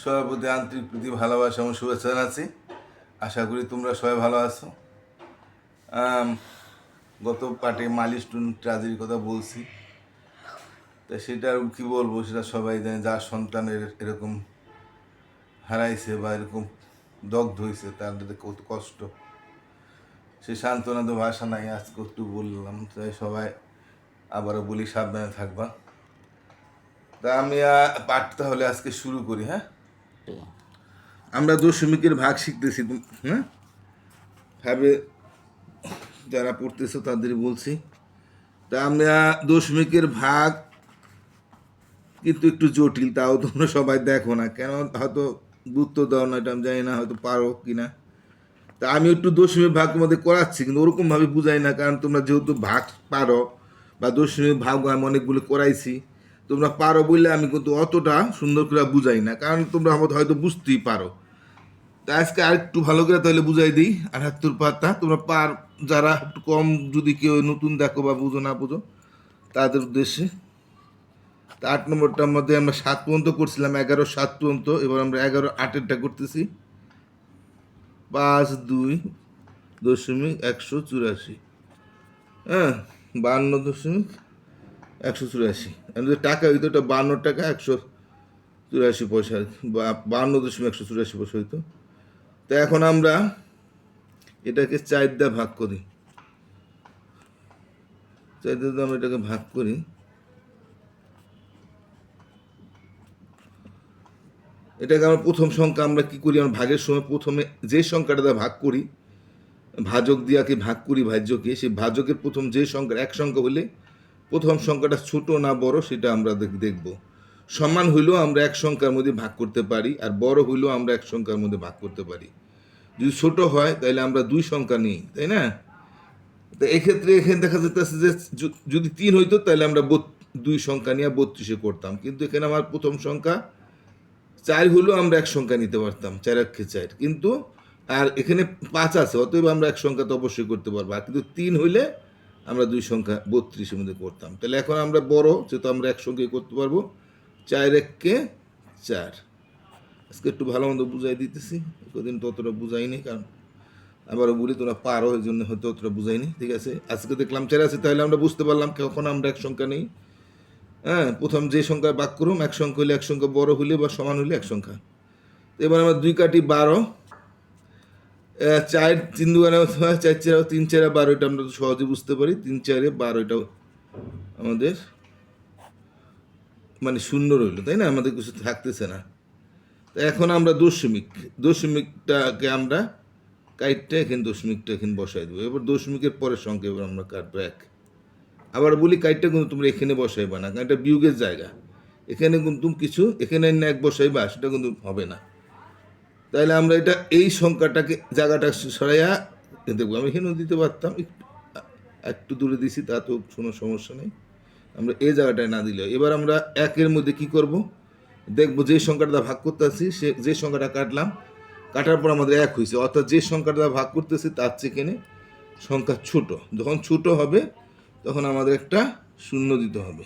সবার প্রতি আন্তরিক প্রীতি ভালোবাসা এবং শুভেচ্ছা জানাচ্ছি। আশা করি তোমরা সবাই ভালো আছো। গত গত পার্টে মাইলস্টোন ট্রাজেডির কথা বলছি। তা সেটা আর কি বলব সেটা সবাই জানে যার সন্তানের এরকম হারাইছে বা এরকম দগ্ধ হয়েছে তাদের কত কষ্ট। সে সান্ত্বনা তো ভাষা নাই আজকে একটু বললাম তাই সবাই আবারও বলি সাবধানে থাকবা। তা আমি আহ, পাঠ তাহলে আজকে শুরু করি হ্যাঁ? আমরা দশমিকের ভাগ শিখতেছি হ্যাঁ ভাবে যারা পড়তেছো তাদের বলছি। তা আমরা দশমিকের ভাগ কিন্তু একটু জটিল, তাও তোমরা সবাই দেখো না। কেন? হয়তো গুরুত্ব দাও না, এটা আমি জানি না, হয়তো পারো কি না। তা আমি একটু দশমিক ভাগ তোমাদের করাচ্ছি, কিন্তু ওরকমভাবে বুঝাই না, কারণ তোমরা যেহেতু ভাগ পারো, বা দশমিক ভাগ আমি অনেকগুলো করাইছি। তোমরা পারো বললে আমি কিন্তু অতটা সুন্দর করে বুঝাই না, কারণ তোমরা হয়তো বুঝতেই পারো। তা আজকে আর একটু ভালো করে তাহলে বুঝাই দিই আটাত্তর পাতা তোমরা পার, যারা একটু কম যদি কেউ নতুন দেখো বা বুঝো না বুঝো, তাদের উদ্দেশ্যে। তা আট নম্বরটার মধ্যে আমরা সাত পর্যন্ত করছিলাম, এগারো সাত পর্যন্ত, এবার আমরা এগারো আটেরটা করতেছি। পাঁচ, দুই দশমিক একশো চুরাশি। হ্যাঁ বান্ন দশমিক একশো চুরাশি। টাকা হইতো ওটা বান্ন টাকা, একশো চুরাশি পয়সা, বা বান্ন দশমিক একশো চুরাশি পয়সা হইতো। তো এখন আমরা এটাকে চার দিয়ে ভাগ করি। চার দিয়ে আমরা এটাকে ভাগ করি, এটাকে আমরা প্রথম সংখ্যা আমরা কি করি? আমরা ভাগের সময় প্রথমে যে সংখ্যাটা ভাগ করি, ভাজক দিয়াকে ভাগ করি ভাজ্যকে, সেই ভাজকের প্রথম যে সংখ্যা এক সংখ্যা হলে প্রথম সংখ্যাটা ছোট না বড় সেটা আমরা দেখব। সমান হইলেও আমরা এক সংখ্যার মধ্যে ভাগ করতে পারি আর বড় হইলেও আমরা এক সংখ্যার মধ্যে ভাগ করতে পারি। যদি ছোট হয় তাহলে আমরা দুই সংখ্যা নিই, তাই না? তো এক্ষেত্রে এখানে দেখা যেতেছে যে যদি তিন হইতো তাহলে আমরা দুই সংখ্যা নিয়ে বত্রিশে করতাম। কিন্তু এখানে আমার প্রথম সংখ্যা চার হলেও আমরা এক সংখ্যা নিতে পারতাম, চার একে চার। কিন্তু আর এখানে পাঁচ আছে, অতএব আমরা এক সংখ্যা তো অবশ্যই করতে পারব। আর কিন্তু তিন হইলে আমরা দুই সংখ্যা বত্রিশের মধ্যে করতাম। তাহলে এখন আমরা বড়, যেহেতু আমরা এক সংখ্যায় করতে পারব। চার এককে চার। আজকে একটু ভালো মন্দ বুঝাই দিতেছি। কদিন তো অতটা বুঝাইনি কারণ আবারও বলি তোরা পারো, এই জন্য হয়তো অতটা বুঝাইনি ঠিক আছে? আজকে দেখলাম চার আছে, তাহলে আমরা বুঝতে পারলাম কখন আমরা এক সংখ্যা নেই। হ্যাঁ প্রথম যে সংখ্যা বাক করুম এক সংখ্যা হলে এক সংখ্যা বড় হলে বা সমান হলে এক সংখ্যা এবার আমরা দুই কাটি বারো চার, তিন হয় চার চার, তিন চারে বারোটা আমরা তো সহজে বুঝতে পারি। তিন চারে বারো এটা আমাদের মানে শূন্য রইল, তাই না? আমাদের কিছু থাকতেছে না। তো এখন আমরা দশমিক, দশমিকটাকে আমরা কাইটটা এখানে, দশমিকটা এখানে বসাই দেবো। এবার দশমিকের পরের সংখ্যা এবার আমরা কাটবো এক। আবার বলি কাইটটা কিন্তু তোমরা এখানে বসাইবা না, কারণ এটা বিয়োগের জায়গা। এখানে কিন্তু কিছু, এখানে এক বসাইবা, সেটা কিন্তু হবে না। তাহলে আমরা এটা, এই সংখ্যাটাকে জায়গাটা সরাইয়া দেখব আমি এখানেও দিতে পারতাম, একটু দূরে দিছি, তা তো কোনো সমস্যা নেই। আমরা এই জায়গাটায় না দিলে এবার আমরা একের মধ্যে কি করব? দেখব যে সংখ্যাটা ভাগ করতেছি, সে, যে সংখ্যাটা কাটলাম, কাটার পর আমাদের এক হয়েছে অর্থাৎ যে সংখ্যাটা ভাগ করতেছি, তার এখানে সংখ্যা ছোট। যখন ছোট হবে, তখন আমাদের একটা শূন্য দিতে হবে।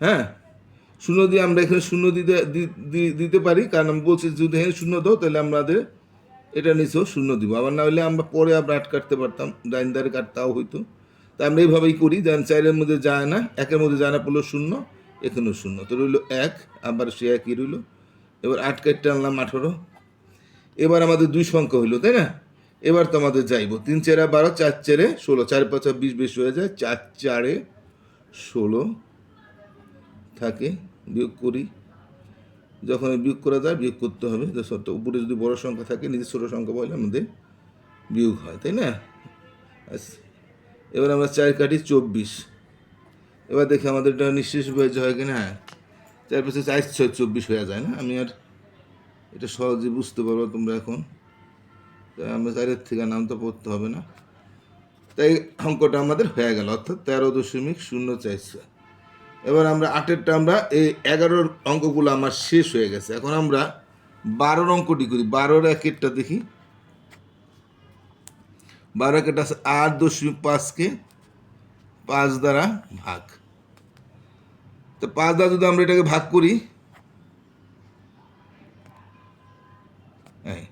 হ্যাঁ? শূন্য দিয়ে আমরা এখানে শূন্য দিতে দিতে পারি। কারণ আমি বলছি, যদি এখানে শূন্য দাও, তাহলে আমাদের এটা নিচেও শূন্য দিব। আবার না হলে আমরা পরে আমরা আট কাটতে পারতাম। ডাইন দ্বারে কাটতাও হইতো। তা আমরা এইভাবেই করি, যেন চারের মধ্যে যায় না, একের মধ্যে যায় না পড়ল শূন্য, এখানেও শূন্য। তো রইল এক, আবার সে একই রইল। এবার আট কাটতে আনলাম আঠারো। এবার আমাদের দুই সংখ্যা হইল, তাই না? এবার তো আমাদের যাইবো। তিন চারে বারো, চার চারে ষোলো। চার পাঁচা বিশ, বেশি হয়ে যায়, চার চারে ষোলো থাকে। বিয়োগ করি। যখন বিয়োগ করা যায়, বিয়োগ করতে হবে। উপরে যদি বড় সংখ্যা থাকে নিজের ছোটো সংখ্যা বলে আমাদের বিয়োগ হয়, তাই না। এবার আমরা চার কাটি চব্বিশ। এবার দেখি আমাদের এটা নিঃশেষ হয়ে যায় কিনা? হ্যাঁ। চার পাশে চার, ছয়, চব্বিশ হয়ে যায় না? আমি আর এটা সহজে বুঝতে পারব তোমরা এখন। তাই আমরা চারের থেকে নাম তো পড়তে হবে না। তাই অঙ্কটা আমাদের হয়ে গেল, অর্থাৎ তেরো দশমিক শূন্য চারশো এবার আমরা আটেরটা, আমরা এই এগারোর অঙ্কগুলো আমার শেষ হয়ে গেছে। এখন আমরা বারোর অঙ্কটি করি। বারোর একেরটা দেখি। বারো একেরটা আছে আট দশমিক পাঁচকে পাঁচ দ্বারা ভাগ। তো পাঁচ দ্বারা যদি আমরা এটাকে ভাগ করি হ্যাঁ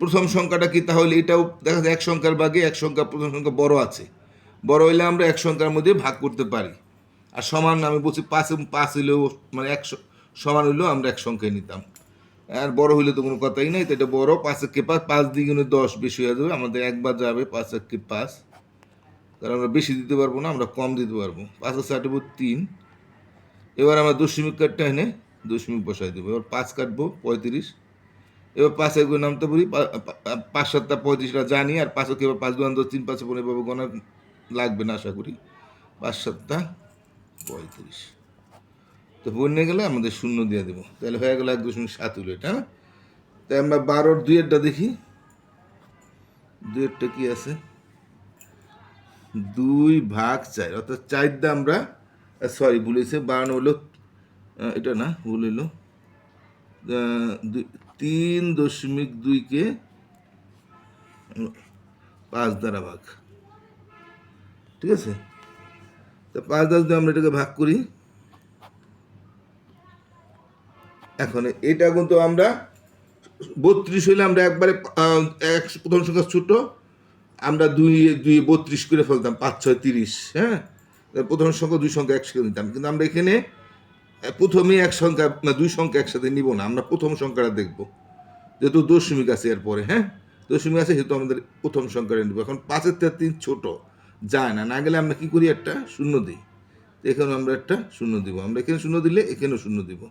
প্রথম সংখ্যাটা কি? তাহলে এটাও দেখা যায় এক সংখ্যার ভাগে এক সংখ্যা, প্রথম সংখ্যা বড় আছে। বড় হইলে আমরা এক সংখ্যার মধ্যে ভাগ করতে পারি। আর সমান আমি বলছি পাঁচ পাঁচ হইলেও মানে এক সমান হইলেও আমরা এক সংখ্যায় নিতাম। আর বড় হইলে তো কোনো কথাই নাই, তো এটা বড়, পাঁচ একে পাঁচ পাঁচ দ্বিগুণে দশ বেশি হয়ে যাবে, আমাদের একবার যাবে পাঁচ একে পাঁচ। কারণ আমরা বেশি দিতে পারব না, আমরা কম দিতে পারব। পাঁচ আর ষাট তিন। এবার আমরা দশমিক কাঠটা এনে দশমিক বসাই দেবো। এবার পাঁচ কাটবো, পঁয়ত্রিশ। এবার পাঁচ এগুলো নামতে পারি পাঁচ সাতটা পঁয়ত্রিশটা জানি, আর পাঁচ ওকে পাঁচ দু তিন পাঁচে পনেরো এভাবে গোনা লাগবে না, আশা করি। পাঁচ সাতটা। পঁয়ত্রিশ। তো বন্যে গেলে আমাদের শূন্য দিয়ে দেবো। তাহলে হয়ে গেল এক দশমিক সাত হলো এটা হ্যাঁ? তাই আমরা বারোর দুইয়েরটা দেখি। দুইয়েরটা কি আছে? দুই ভাগ চার, অর্থাৎ চার দা আমরা সরি ভুলেছে বারো হলো এটা না, ভুল হলো। তিন দশমিক দুইকে পাঁচ দ্বারা ভাগ। ঠিক আছে? তো পাঁচ দশ দিয়ে আমরা এটাকে ভাগ করি। এখন এটা কিন্তু আমরা বত্রিশ হইলে আমরা একবারে এক প্রথম সংখ্যা ছোট আমরা দুই দুই বত্রিশ করে ফেলতাম পাঁচ ছয় তিরিশ হ্যাঁ? প্রথম সংখ্যা দুই সংখ্যা একসাথে নিতাম। কিন্তু আমরা এখানে আহ, প্রথমেই এক সংখ্যা না দুই সংখ্যা একসাথে নিব না আমরা প্রথম সংখ্যাটা দেখব। যেহেতু দশমিক আছে এরপরে হ্যাঁ? দশমিক আছে সেহেতু আমাদের প্রথম সংখ্যাটা নিব। এখন পাঁচের থেকে তিন ছোট। যায় না না গেলে আমরা কি করি একটা শূন্য দিই। তো এখানে আমরা একটা শূন্য দিব। আমরা এখানে শূন্য দিলে এখানেও শূন্য দিব।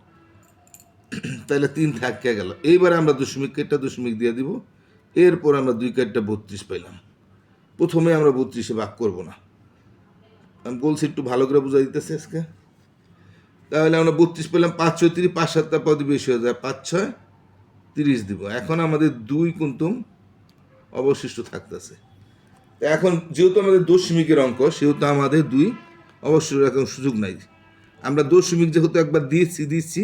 তাহলে তিন থাকিয়া গেল। এইবার আমরা দশমিক কেটটা দশমিক দিয়ে দিব। এরপর আমরা দুই কেটটা বত্রিশ পাইলাম। প্রথমে আমরা বত্রিশে ভাগ করব না। আমি বলছি একটু ভালো করে বুঝাই দিতেছে আজকে। তাহলে আমরা বত্রিশ পেলাম পাঁচ ছয় তিরিশ, পাঁচ সাতটা পদ বেশি হয়ে যায় পাঁচ ছয় তিরিশ দিব। এখন আমাদের দুই কুন্তুম অবশিষ্ট থাকতেছে। এখন যেহেতু আমাদের দশমিকের অঙ্ক, সেহেতু আমাদের দুই অবশ্যই এখন সুযোগ নাই। আমরা দশমিক যেহেতু একবার দিয়েছি দিচ্ছি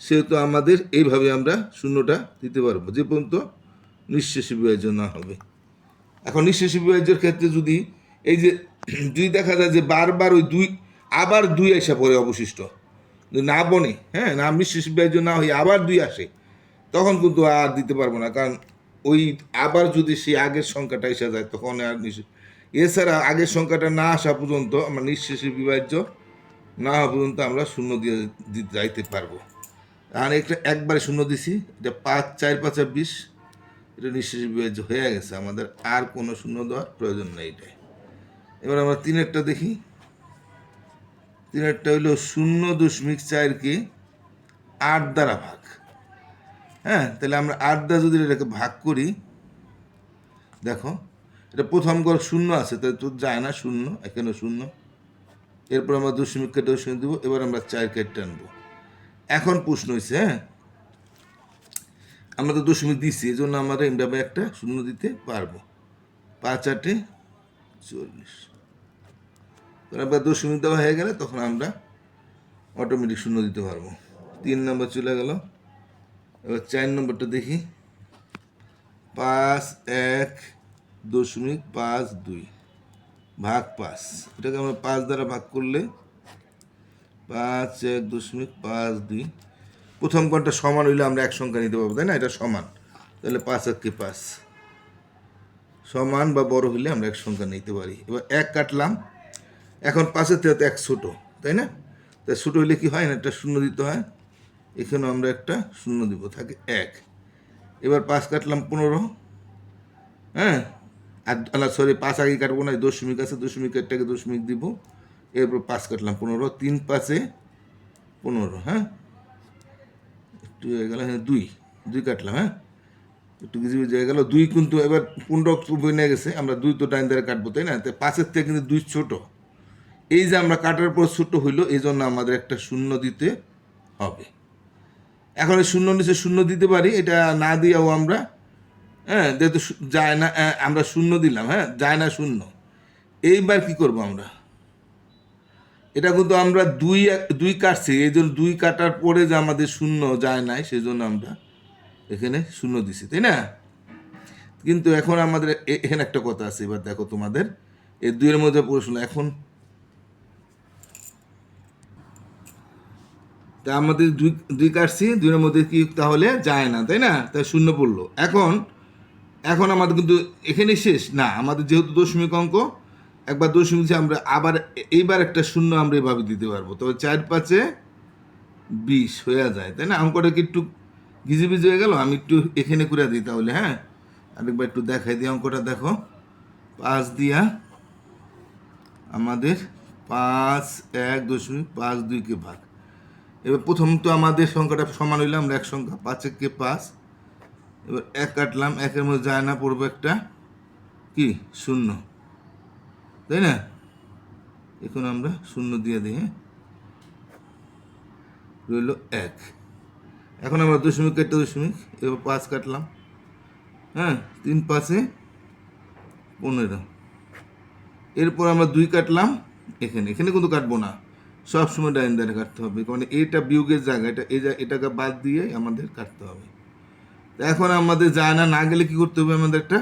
সেহেতু আমাদের এইভাবে আমরা শূন্যটা দিতে পারব। যে পর্যন্ত নিঃশেষ বিভাজ্য না হবে। এখন নিঃশেষ বিভাজ্যের ক্ষেত্রে যদি এই যে যদি দেখা যায় যে বারবার ওই দুই, আবার দুই আসা পড়ে অবশিষ্ট না বনে হ্যাঁ না নিঃশেষ বিভাজ্য না হয়ে আবার দুই আসে, তখন কিন্তু আর দিতে পারব না। কারণ ওই আবার যদি সেই আগের সংখ্যাটা এসে যায়, তখন আর এছাড়া আগের সংখ্যাটা না আসা পর্যন্ত আমরা নিঃশেষে বিভাজ্য না হওয়া পর্যন্ত আমরা শূন্য দিয়ে যাইতে পারব। আর একটা একবারে শূন্য দিছি, এটা পাঁচ, চার, পাঁচ বিশ, এটা নিঃশেষ বিভাজ্য হয়ে গেছে। আমাদের আর কোনো শূন্য দেওয়ার প্রয়োজন নেই এটাই। এবার আমরা তিনেরটা দেখি। তিনেরটা হইল শূন্য দশমিক চারকে আট দ্বারা ভাগ। হ্যাঁ তাহলে আমরা দ্বারা যদি এটাকে ভাগ করি, দেখো, এটা প্রথম ঘর শূন্য আছে তাই তো যায় না শূন্য, এখানে শূন্য। এরপর আমরা দশমিক কেটে দশমিক দেবো, এবার আমরা চার কেটে আনব। এখন প্রশ্ন হয়েছে হ্যাঁ আমরা তো দশমিক দিচ্ছি এই জন্য আমরা এইভাবে একটা শূন্য দিতে পারব। পাঁচ আটে চল্লিশ। তারপর দশমিক দেওয়া হয়ে গেলে তখন আমরা অটোমেটিক শূন্য দিতে পারব। তিন নম্বর চলে গেল। এবার চার নম্বরটা দেখি। পাঁচ, এক, দশমিক পাঁচ, দুই। ভাগ পাঁচ। এটাকে আমরা পাঁচ দ্বারা ভাগ করলে পাঁচ, এক, দশমিক পাঁচ, দুই। প্রথম কোনটা সমান হইলে আমরা এক সংখ্যা নিতে পারব, তাই না? এটা সমান। তাহলে পাঁচ একে পাঁচ। সমান বা বড় হইলে আমরা এক সংখ্যা নিতে পারি। এবার এক কাটলাম। এখন পাঁচের থেকে এক ছোটো, তাই না? তাই ছোটো হইলে কি হয় না? একটা শূন্য দিতে হয়। এখানেও আমরা একটা শূন্য দিব, থাকে এক। এবার পাঁচ কাটলাম পনেরো হ্যাঁ? আর না সরি পাঁচ আগে কাটবো না দশমিক আছে দশমিক একটাকে দশমিক দিব। এরপর পাঁচ কাটলাম পনেরো, তিন পাঁচে পনেরো হ্যাঁ? একটু হয়ে গেল হ্যাঁ দুই দুই কাটলাম হ্যাঁ? একটু কিছু হয়ে গেল, দুই কিন্তু এবার পনেরো বনে গেছে, আমরা দুই তো ডাইন দ্বারা কাটবো, তাই না? তো পাঁচের থেকে কিন্তু দুই ছোট। এই যে আমরা কাটার পর ছোট হইল এই জন্য আমাদের একটা শূন্য দিতে হবে। এখন এই শূন্য নিচে শূন্য দিতে পারি, এটা না দিয়েও আমরা হ্যাঁ যেহেতু যায় না আমরা শূন্য দিলাম হ্যাঁ যায় না শূন্য। এইবার কি করব আমরা? এটা কিন্তু আমরা দুই দুই কাটছি, এই জন্য দুই কাটার পরে যে আমাদের শূন্য যায় নাই সেই জন্য আমরা এখানে শূন্য দিছি, তাই না? কিন্তু এখন আমাদের এখানে একটা কথা আছে, এবার দেখো তোমাদের, এই দুইয়ের মধ্যে প্রশ্ন, এখন তা আমাদের দুই দুই কাটছি, দুইয়ের মধ্যে কি তাহলে যায় না, তাই না? তাই শূন্য পড়ল। এখন এখন আমাদের কিন্তু এখানে শেষ। না, আমাদের যেহেতু দশমিক অঙ্ক, একবার দশমিক আমরা আবার এইবার একটা শূন্য আমরা এভাবে দিতে পারব। তবে চার পাঁচে বিশ হয়ে যায়, তাই না? অঙ্কটা কি একটু গিজিবিজি হয়ে গেল? আমি একটু এখানে করে দিই তাহলে হ্যাঁ? আরেকবার একটু দেখাই দিই অঙ্কটা, দেখো। পাঁচ দিয়া আমাদের পাঁচ, এক দশমিক পাঁচ দুইকে ভাগ। এবার প্রথম তো আমাদের সংখ্যাটা সমান হইলাম আমরা এক সংখ্যা, পাঁচ এককে পাঁচ। এবার এক কাটলাম, একের মধ্যে যায় না, পড়ব একটা কি? শূন্য। তাই না? এখন আমরা শূন্য দিয়ে দিই হ্যাঁ রইল এক। এখন আমরা দশমিক একটা দশমিক, এবার পাঁচ কাটলাম। হ্যাঁ তিন পাঁচে পনেরো। এরপর আমরা দুই কাটলাম এখানে। এখানে কিন্তু কাটবো না। সব সময় ডাইন দ্বারা কাটতে হবে। কারণ এটা বিয়োগের জায়গা, এটা, এই এটাকে বাদ দিয়ে আমাদের কাটতে হবে। এখন আমাদের যায় না না গেলে কী করতে হবে? আমাদের একটা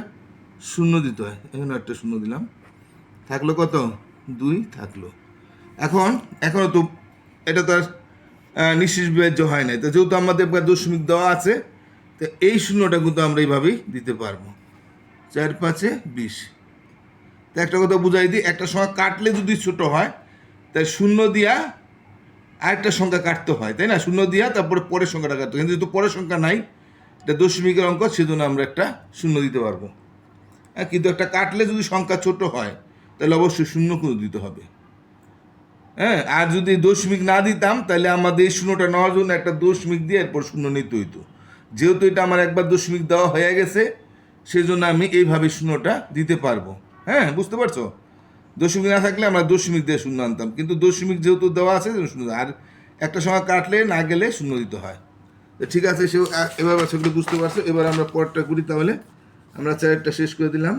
শূন্য দিতে হয়। এখানে একটা শূন্য দিলাম। থাকল কত? দুই থাকল। এখন এখনও তো এটা তো আর নিঃশেষ বিভাজ্য হয় নাই। তো যেহেতু আমাদের দশমিক দেওয়া আছে, তো এই শূন্যটা কিন্তু আমরা এইভাবেই দিতে পারব। চার পাঁচে বিশ। তো একটা কথা বুঝাই দিই, একটা সময় কাটলে যদি ছোট হয় তাই শূন্য দিয়া আরেকটা সংখ্যা কাটতে হয়, তাই না? শূন্য দিয়া তারপরে পরের সংখ্যাটা কাটতে কিন্তু যেহেতু পরের সংখ্যা নাই, এটা দশমিকের অঙ্ক, সেজন্য আমরা একটা শূন্য দিতে পারব। হ্যাঁ কিন্তু একটা কাটলে যদি সংখ্যা ছোট হয়, তাহলে অবশ্যই শূন্য করে দিতে হবে। হ্যাঁ আর যদি দশমিক না দিতাম, তাহলে আমাদের এই শূন্যটা নেওয়ার জন্য একটা দশমিক দিয়ে এরপর শূন্য নিতে হইতো। যেহেতু এটা আমার একবার দশমিক দেওয়া হয়ে গেছে সেই জন্য আমি এইভাবে শূন্যটা দিতে পারব। হ্যাঁ বুঝতে পারছ? দশমিক না থাকলে আমরা দশমিক দিয়ে শূন্য আনতাম। কিন্তু দশমিক যেহেতু দেওয়া আছে শূন্য আর একটা সময় কাটলে না গেলে শূন্য দিতে হয়। তো ঠিক আছে, সে এবার সেগুলো বুঝতে পারছ। এবার আমরা পরটা করি তাহলে। আমরা চারেরটা শেষ করে দিলাম।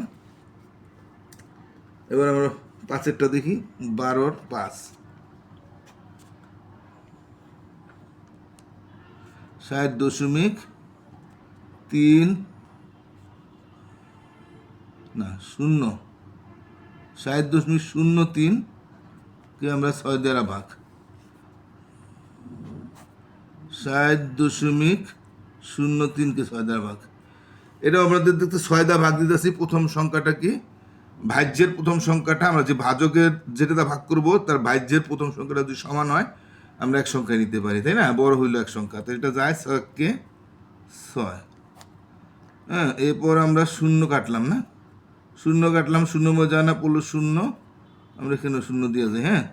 এবার আমরা পাঁচেরটা দেখি। বারোর পাঁচ। ষাট দশমিক তিন না, শূন্য। ষাট দশমিক শূন্য তিন, কে আমরা ছয় দ্বারা ভাগ? ষাট দশমিক শূন্য তিনকে ছয় দ্বারা ভাগ। এটা আমাদের দেখতে ছয় দ্বারা ভাগ দিতেছি। প্রথম সংখ্যাটা কি? ভাজ্যের প্রথম সংখ্যাটা, আমরা যে ভাজকের যেটা ভাগ করব, তার ভাজ্যের প্রথম সংখ্যাটা যদি সমান হয়, আমরা এক সংখ্যা নিতে পারি, তাই না? বড় হইল এক সংখ্যা। তো এটা যায় ছয়কে ছয়। হ্যাঁ এরপর আমরা শূন্য কাটলাম না? শূন্য কাটলাম, শূন্য মজা না পড়ল শূন্য। আমরা এখানে শূন্য দিয়ে যাই হ্যাঁ?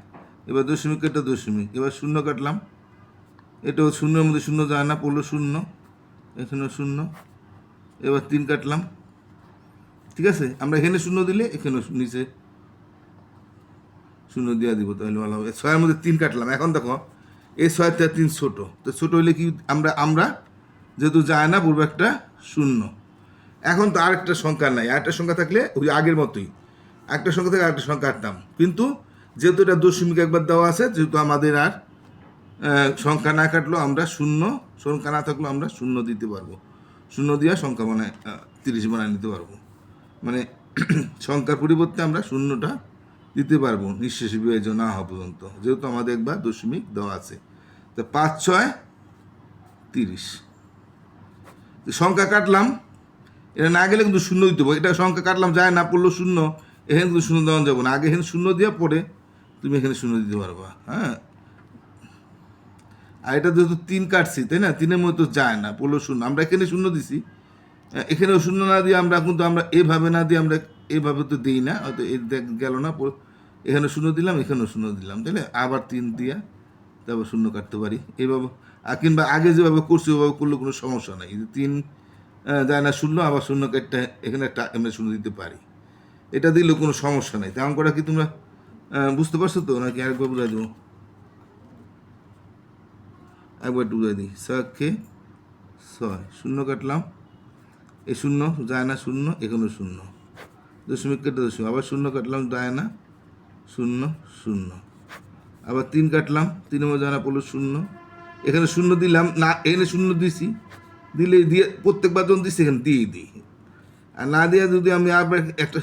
এবার দশমিক, এটা দশমিক। এবার শূন্য কাটলাম। এটাও শূন্যের মধ্যে শূন্য যায় না পড়ল শূন্য। এখানেও শূন্য। এবার তিন কাটলাম। ঠিক আছে? আমরা এখানে শূন্য দিলে এখানে নিচে শূন্য দিয়ে দিব তাহলে ভালো হবে। ছয়ের মধ্যে তিন কাটলাম। এখন দেখো, এই ছয় তিন ছোট। তো ছোট হইলে কি আমরা আমরা যেহেতু যায় না পূর্বে একটা শূন্য। এখন তো আরেকটা সংখ্যা নাই, আরেকটা সংখ্যা থাকলে ওই আগের মতোই। একটা সংখ্যা থেকে আরেকটা সংখ্যা কাটতাম কিন্তু যেহেতু এটা দশমিক একবার দেওয়া আছে, যেহেতু আমাদের আর সংখ্যা না কাটলো আমরা শূন্য, সংখ্যা না থাকলেও আমরা শূন্য দিতে পারব। শূন্য দিয়ে সংখ্যা বানায় তিরিশ বানায় নিতে পারব। মানে সংখ্যার পরিবর্তে আমরা শূন্যটা দিতে পারব, নিঃশেষ বিভাজ্য না হওয়া পর্যন্ত। যেহেতু আমাদের একবার দশমিক দেওয়া আছে। তো পাঁচ, ছয়, তিরিশ। সংখ্যা কাটলাম এটা না গেলে কিন্তু শূন্য দিতে এটা সংখ্যা কাটলাম যায় না পড়ল শূন্য এখানে কিন্তু শূন্য দেওয়া যাব না। আগে এখানে শূন্য দিয়ে পড়ে তুমি এখানে শূন্য দিতে পারবা হ্যাঁ? আর এটা যেহেতু তিন কাটছি তাই না? তিনের মতো যায় না পড়ল শূন্য। আমরা এখানে শূন্য দিছি। আহ, এখানেও শূন্য না দিয়ে আমরা কিন্তু আমরা এভাবে না দিয়ে আমরা এভাবে তো দিই না হয়তো এ দেখ গেল না পর- এখানে শূন্য দিলাম এখানেও শূন্য দিলাম না? আবার তিন দিয়া তারপর শূন্য কাটতে পারি। এইভাবে আর কিংবা আগে যেভাবে করছি ওভাবে করলে কোনো সমস্যা নাই। তিন যায় না শূন্য, আবার শূন্য কাটতে এখানে একটা আমরা শূন্য দিতে পারি। এটা দিলেও কোনো সমস্যা নেই। তেমন করা কি তোমরা বুঝতে পারছ তো? নাকি আরেকবার বুঝাই দেবো? একবার একটু বুঝাই দিই। ছয়কে ছয় শূন্য কাটলাম। এ শূন্য, যায় না শূন্য, এখানেও শূন্য। দশমিক কেটে দশমিক। আবার শূন্য কাটলাম, যায় না শূন্য শূন্য। আবার তিন কাটলাম মধ্যে যায় না, পড়ল শূন্য। এখানে শূন্য দিলাম, না, এখানে শূন্য দিছি। দিলে, দিয়ে প্রত্যেকবার যখন দিচ্ছি এখানে দিয়েই দিই। আর না দিয়ে যদি আমি আবার একটা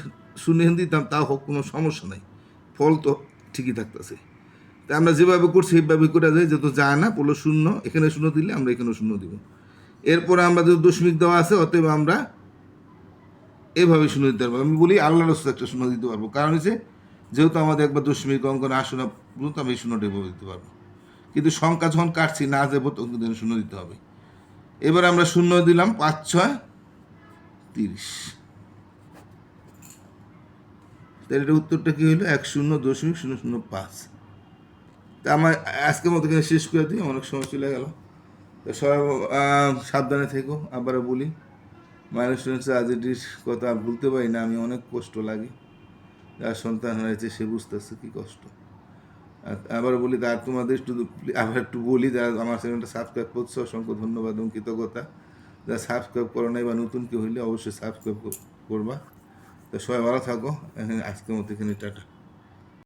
এখানে দিতাম, তাও হোক, কোনো সমস্যা নাই। ফল তো ঠিকই থাকতেছে। তা আমরা যেভাবে করছি, সেইভাবে করে যাই যত যায় না পড়ল শূন্য, এখানে শূন্য দিলে আমরা এখানে শূন্য দিব। এরপরে আমরা যে দশমিক দেওয়া আছে, অতএব আমরা এভাবে শূন্য দিতে পারব। আমি বলি, আল্লাহর রস্তে একটা শূন্য দিতে পারব। কারণ হচ্ছে, যেহেতু আমাদের একবার দশমিক অঙ্কন আসে না পর্যন্ত আমি এই শূন্যটা এভাবে দিতে পারব। কিন্তু সংখ্যা যখন কাটছি, না যাব, তখন শূন্য দিতে হবে। এবার আমরা শূন্য দিলাম পাঁচ, ছয়, তিরিশ। তাহলে এটা উত্তরটা কী হলো? এক শূন্য, দশমিক শূন্য শূন্য পাঁচ। তা আমার আজকের মতো এখানে শেষ করে দিই, অনেক সময় চলে গেল। তো সবাই সাবধানে থেকো, আবারও বলি মাইনাস আজ আজেটির কথা ভুলতে পারি না, আমি অনেক কষ্ট লাগে। যার সন্তান হয়েছে, সে বুঝতেছে কি কষ্ট। আবার বলি তার তোমাদের একটু আবার একটু বলি, যারা আমার চ্যানেলটা সাবস্ক্রাইব করছে, অসংখ্য ধন্যবাদ এবং কৃতজ্ঞতা যারা সাবস্ক্রাইব করো নাই বা নতুন কেউ হইলে অবশ্যই সাবস্ক্রাইব করবা। তো সবাই ভালো থাকো এখানে আজকের মতো এখানে, টাটা।